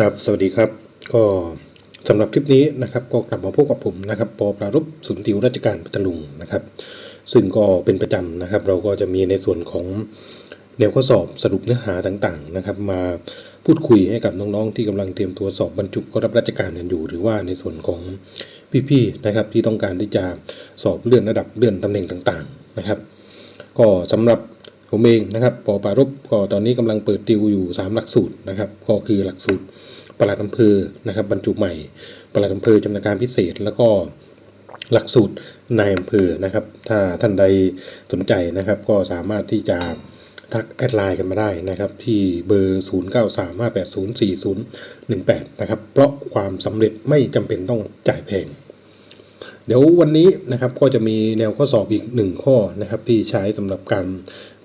ครับ สวัสดีครับ ก็สำหรับคลิปนี้นะครับ ก็กลับมาพบกับผมนะครับปอปรารบสุนทริวราชการพัทลุงนะครับ ซึ่งก็เป็นประจำนะครับ เราก็จะมีในส่วนของแนวข้อสอบสรุปเนื้อหาต่างๆนะครับ มาพูดคุยให้กับน้องๆที่กำลังเตรียมตัวสอบบรรจุเข้ารับราชการกันอยู่ หรือว่าในส่วนของพี่ๆนะครับ ที่ต้องการที่จะสอบเลื่อนระดับเลื่อนตำแหน่งต่างๆนะครับ ก็สำหรับ ผมเองนะครับปอปารบก็ตอนนี้กำลังเปิดติวอยู่ 3 หลักสูตรนะครับ ก็คือหลักสูตรปลัดอำเภอนะครับบรรจุใหม่ปลัดอำเภอจำนาการพิเศษ แล้วก็หลักสูตรนายอำเภอนะครับ ถ้าท่านใดสนใจนะครับ ก็สามารถที่จะทักแอดไลน์กันมาได้นะครับ ที่เบอร์ 0935804018 นะครับ เพราะความสำเร็จไม่จำเป็นต้องจ่ายแพง เดี๋ยววันนี้นะครับก็จะมีแนวข้อสอบอีกหนึ่งข้อนะครับที่ใช้สำหรับการ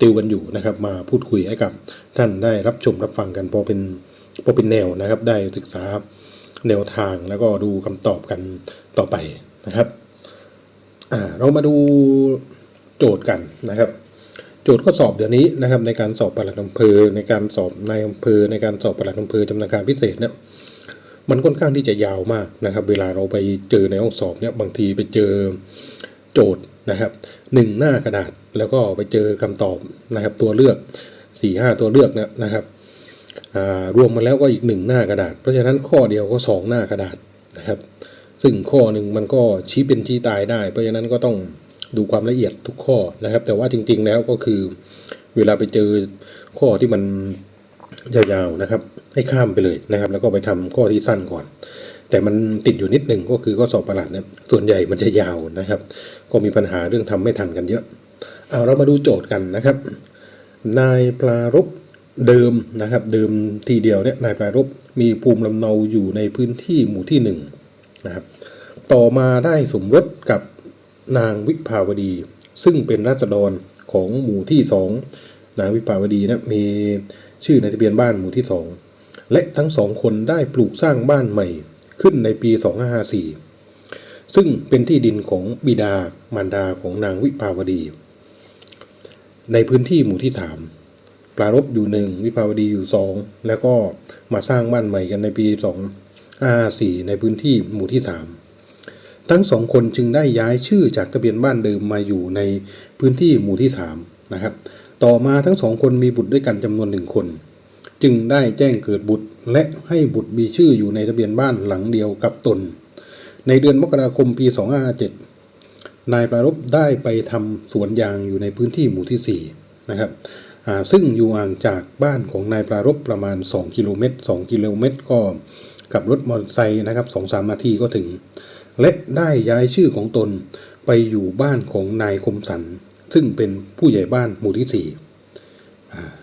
ติวกันอยู่นะครับ มาพูดคุยให้กับท่านได้รับชมรับฟังกันพอเป็นพอเป็นแนวนะครับ ได้ศึกษาแนวทางแล้วก็ดูคำตอบกันต่อไปนะครับอ่าเรามาดูโจทย์กันนะครับ โจทย์ข้อสอบเดี๋ยวนี้นะครับ ในการสอบปลัดอำเภอในการสอบนายอำเภอในการสอบปลัดอำเภอจำนาญการพิเศษเนี่ย มันค่อนข้างที่จะยาวมากนะครับ เวลาเราไปเจอในห้องสอบเนี่ยบางทีไปเจอโจทย์นะครับหนึ่งหน้ากระดาษแล้วก็ไปเจอคำตอบนะครับ ตัวเลือกสี่ห้าตัวเลือกเนยนะครับรวมมาแล้วก็อีกหนึ่งหน้ากระดาษ เพราะฉะนั้นข้อเดียวก็สองหน้ากระดาษนะครับ ซึ่งข้อหนึ่งมันก็ชี้เป็นชี้ตายได้ เพราะฉะนั้นก็ต้องดูความละเอียดทุกข้อนะครับ แต่ว่าจริง ๆ แล้วก็คือเวลาไปเจอข้อที่มัน ยาวๆนะครับ ให้ข้ามไปเลยนะครับ แล้วก็ไปทำข้อที่สั้นก่อน แต่มันติดอยู่นิดหนึ่งก็คือข้อสอบประหลาดเนี่ยส่วนใหญ่มันจะยาวนะครับ ก็มีปัญหาเรื่องทำไม่ทันกันเยอะเอาเรามาดูโจทย์กันนะครับ นายปลารบเดิมนะครับ เดิมทีเดียวเนี่ยนายปลารบมีภูมิลำเนาอยู่ในพื้นที่หมู่ที่หนึ่งนะครับ ต่อมาได้สมรสกับนางวิภาวดี ซึ่งเป็นราษฎรของหมู่ที่สองนางวิภาวดีนะมี ชื่อในทะเบียนบ้านหมู่ที่สองและทั้งสองคนได้ปลูกสร้างบ้านใหม่ขึ้นในปี 2554 ซึ่งเป็นที่ดินของบิดามารดาของนางวิภาวดี ในพื้นที่หมู่ที่สามปรารบอยู่หนึ่งวิภาวดีอยู่สองแล้วก็มาสร้างบ้านใหม่กันในปี 2554 ในพื้นที่หมู่ที่สามทั้งสองคนจึงได้ย้ายชื่อจากทะเบียนบ้านเดิมมาอยู่ในพื้นที่หมู่ที่สามนะครับ ต่อมาทั้งสองคนมีบุตรด้วยกันจำนวนหนึ่งคน จึงได้แจ้งเกิดบุตรและให้บุตรมีชื่ออยู่ในทะเบียนบ้านหลังเดียวกับตน ในเดือนมกราคมปี 2557 นายประรบได้ไปทำสวนยางอยู่ในพื้นที่หมู่ที่ 4 นะครับซึ่งอยู่ห่างจากบ้านของนายปรารบประมาณ 2 กิโลเมตร 2 กิโลเมตรก็กับรถมอเตอร์ไซค์นะครับ2-3นาทีก็ถึง และได้ย้ายชื่อของตนไปอยู่บ้านของนายคมสัน ซึ่งเป็นผู้ใหญ่บ้านหมู่ที่สี่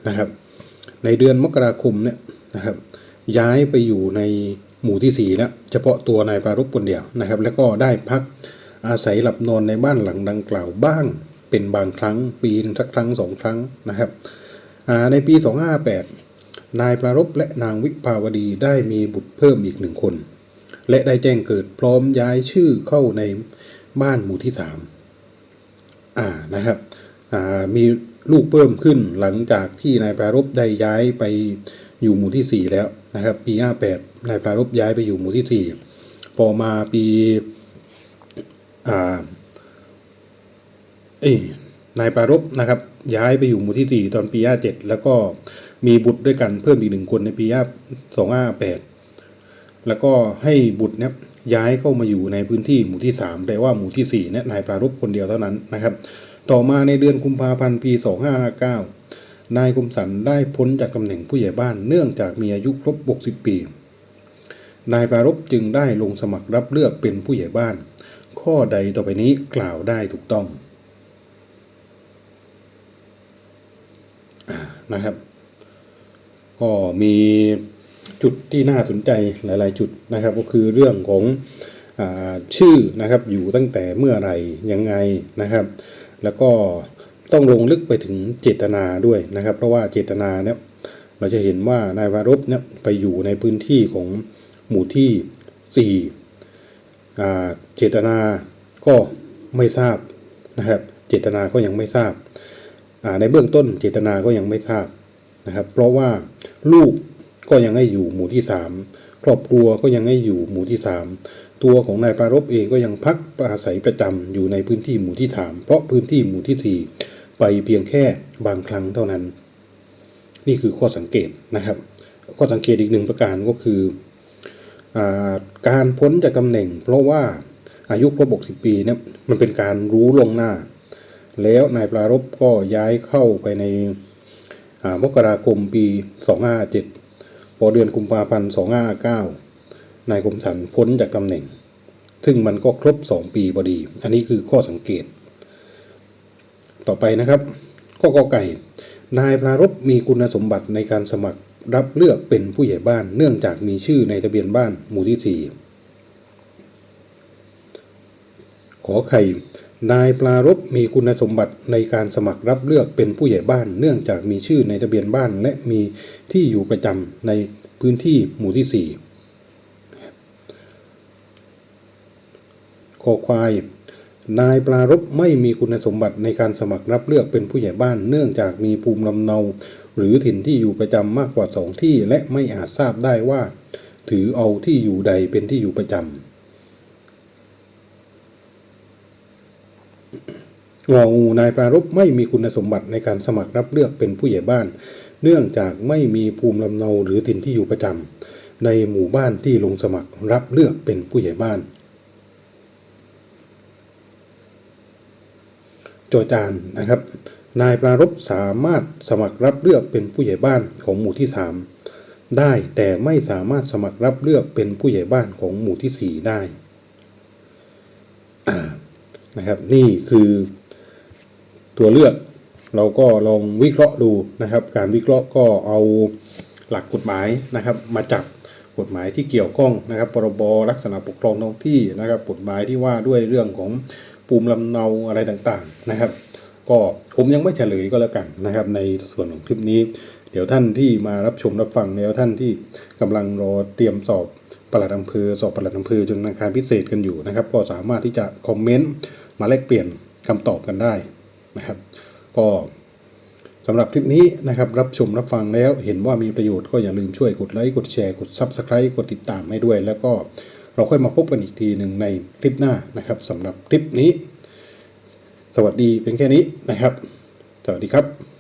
นะครับ ในเดือนมกราคมเนี่ยนะครับ ย้ายไปอยู่ในหมู่ที่สี่แล้วเฉพาะตัวนายปรารบคนเดียวนะครับ แล้วก็ได้พักอาศัยหลับนอนในบ้านหลังดังกล่าวบ้างเป็นบางครั้งปีหนึงสักครั้งสองครั้งนะครับอ่าในปี 258 นายปรารบและนางวิภาวดีได้มีบุตรเพิ่มอีกหนึ่งคน และได้แจ้งเกิดพร้อมย้ายชื่อเข้าในบ้านหมู่ที่สาม อ่านะครับมีลูกเพิ่มขึ้นหลังจากที่นายปรารบได้ย้ายไปอยู่หมู่ที่สี่แล้วนะครับปีห้าแปดนายปรารบย้ายไปอยู่หมู่ที่สี่พอมาปีอ่าเอ้นายปรารบนะครับ ย้ายไปอยู่หมู่ที่สี่ตอนปีห้าเจ็ดแล้วก็มีบุตรด้วยกันเพิ่มอีกหนึ่งคนในปีห้าสองห้าแปดแล้วก็ให้บุตรเนี่ย ย้ายเข้ามาอยู่ในพื้นที่หมู่ที่ 3 แต่ว่าหมู่ที่4เนี่ยนายปรารบคนเดียวเท่านั้นนะครับ ต่อมาในเดือนกุมภาพันธ์ปี 2559 นายคมสันได้พ้นจากตำแหน่งผู้ใหญ่บ้านเนื่องจากมีอายุครบ 60 ปี นายปรารบจึงได้ลงสมัครรับเลือกเป็นผู้ใหญ่บ้าน ข้อใดต่อไปนี้กล่าวได้ถูกต้องอานะครับ ก็มี จุดที่น่าสนใจหลาย ๆ จุดนะครับ ก็คือเรื่องของอชื่อนะครับอยู่ตั้งแต่เมื่อไหร่ยังไงนะครับ แล้วก็ต้องลงลึกไปถึงเจตนาด้วยนะครับ เพราะว่าเจตนาเนี่ยเราจะเห็นว่านายวารบเนี่ยไปอยู่ในพื้นที่ของหมู่ที่สี่เจตนาก็ไม่ทราบนะครับ เจตนาก็ยังไม่ทราบในเบื้องต้นเจตนาก็ยังไม่ทราบนะครับ เพราะว่าลูก ก็ยังให้อยู่หมู่ที่สามครอบครัวก็ยังให้อยู่หมู่ที่สามตัวของนายปารบเองก็ยังพักอาศัยประจำอยู่ในพื้นที่หมู่ที่สามเพราะพื้นที่หมู่ที่สี่ไปเพียงแค่บางครั้งเท่านั้น นี่คือข้อสังเกตนะครับข้อสังเกตอีกหนึ่งประการก็คืออการพ้นจากตำแหน่ง เพราะว่าอายุครบ60 ปีเนี่ยมันเป็นการรู้ลงหน้า แล้วนายปรารบก็ย้ายเข้าไปในอ่ามกราคมปี 257 พอเดือนกุมภาพันธ์259นายคมสันพ้นจากตำแหน่ง ซึ่งมันก็ครบ 2 ปีพอดี อันนี้คือข้อสังเกต ต่อไปนะครับ ข้อกอไก่ นายปรารบมีคุณสมบัติในการสมัครรับเลือกเป็นผู้ใหญ่บ้าน เนื่องจากมีชื่อในทะเบียนบ้านหมู่ที่สี่ขอไข่ นายปรารบมีคุณสมบัติในการสมัครรับเลือกเป็นผู้ใหญ่บ้าน เนื่องจากมีชื่อในทะเบียนบ้านและมีที่อยู่ประจำในพื้นที่หมู่ที่สี่คอควาย นายปรารบไม่มีคุณสมบัติในการสมัครรับเลือกเป็นผู้ใหญ่บ้าน เนื่องจากมีภูมิลำเนา หรือถิ่นที่อยู่ประจำมากกว่าสองที่ และไม่อาจทราบได้ว่า ถือเอาที่อยู่ใดเป็นที่อยู่ประจำ งองูนายปรารบไม่มีคุณสมบัติในการสมัครรับเลือกเป็นผู้ใหญ่บ้าน เนื่องจากไม่มีภูมิลำเนาหรือถิ่นที่อยู่ประจำในหมู่บ้านที่ลงสมัครรับเลือกเป็นผู้ใหญ่บ้านโจจานนะครับ นายปรารบสามารถสมัครรับเลือกเป็นผู้ใหญ่บ้านของหมู่ที่สามได้แต่ไม่สามารถสมัครรับเลือกเป็นผู้ใหญ่บ้านของหมู่ที่สี่ได้นะครับ นี่คือ ตัวเลือก เราก็ลองวิเคราะห์ดูนะครับ การวิเคราะห์ก็เอาหลักกฎหมายนะครับ มาจับกฎหมายที่เกี่ยวข้องนะครับพรบลักษณะปกครองท้องที่นะครับ กฎหมายที่ว่าด้วยเรื่องของภูมิลำเนาอะไรต่างๆนะครับ ก็ผมยังไม่เฉลยก็แล้วกันนะครับ ในส่วนของคลิปนี้ เดี๋ยวท่านที่มารับชมรับฟังแล้วท่านที่กำลังรอเตรียมสอบปลัดอำเภอสอบปลัดอำเภอจนทางการพิเศษกันอยู่นะครับ ก็สามารถที่จะคอมเมนต์มาแลกเปลี่ยนคำตอบกันได้ นะครับ ก็สำหรับคลิปนี้นะครับ รับชมรับฟังแล้วเห็นว่ามีประโยชน์ก็อย่าลืมช่วยกดไลค์กดแชร์กด Subscribe กดติดตามให้ด้วย แล้วก็เราค่อยมาพบกันอีกทีหนึ่งในคลิปหน้านะครับสำหรับคลิปนี้ สวัสดีเป็นแค่นี้นะครับ สวัสดีครับ